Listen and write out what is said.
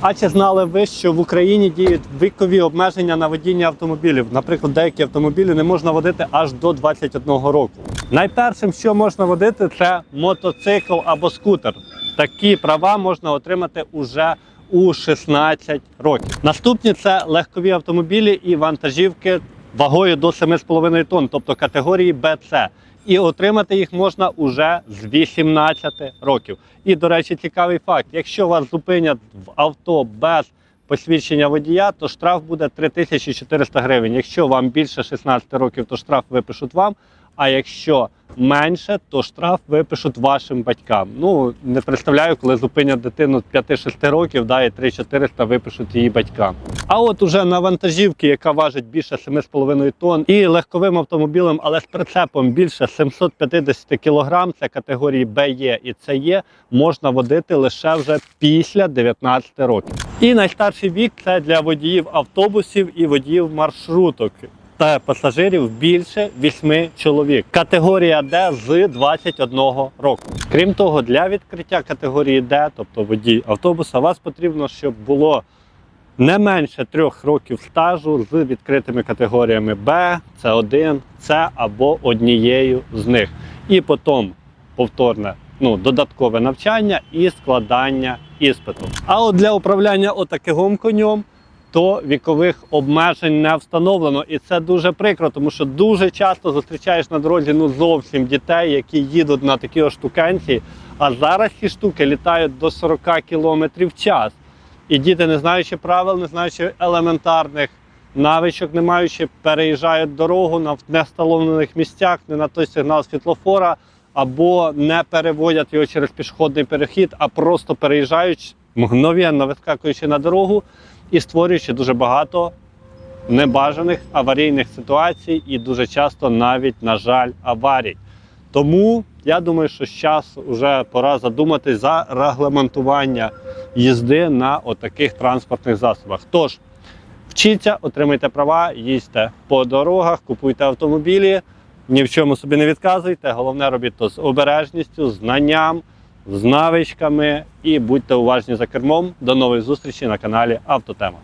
А чи знали ви, що в Україні діють вікові обмеження на водіння автомобілів? Наприклад, деякі автомобілі не можна водити аж до 21 року. Найпершим, що можна водити, це мотоцикл або скутер. Такі права можна отримати уже у 16 років. Наступні це легкові автомобілі і вантажівки вагою до 7,5 тонн, тобто категорії БЦ. І отримати їх можна уже з 18 років. І, до речі, цікавий факт: якщо вас зупинять в авто без посвідчення водія, то штраф буде 3400 гривень. Якщо вам більше 16 років, то штраф випишуть вам. А якщо менше, то штраф випишуть вашим батькам. Ну не представляю, коли зупинять дитину 5-6 років, да, і 3-400 випишуть її батькам. А от уже на вантажівки, яка важить більше 7,5 тонн, і легковим автомобілем, але з прицепом більше 750 кг, це категорії БЕ і СЕ, можна водити лише вже після 19 років. І найстарший вік це для водіїв автобусів і водіїв маршруток та пасажирів більше 8 чоловік. Категорія Д з 21 року. Крім того, для відкриття категорії Д, тобто водій автобуса, вас потрібно, щоб було не менше трьох років стажу з відкритими категоріями Б, С1, С або однією з них. І потім повторне ну, додаткове навчання і складання іспиту. А от для управляння отаким конем то вікових обмежень не встановлено. І це дуже прикро, тому що дуже часто зустрічаєш на дорозі ну зовсім дітей, які їдуть на такі штукенці. А зараз ці штуки літають до 40 км в час. І діти, не знаючи правил, не знаючи елементарних навичок, не маючи, переїжджають дорогу на несталонених місцях, не на той сигнал світлофора, або не переводять його через пішохідний перехід, а просто переїжджають мгновенно вискакуючи на дорогу і створюючи дуже багато небажаних аварійних ситуацій і дуже часто навіть, на жаль, аварій. Тому я думаю, що зараз вже пора задуматись за регламентування їзди на отаких транспортних засобах. Тож, вчіться, отримайте права, їздьте по дорогах, купуйте автомобілі, ні в чому собі не відказуйте. Головне робіть то з обережністю, знанням, з навичками і будьте уважні за кермом. До нових зустрічей на каналі Автотема.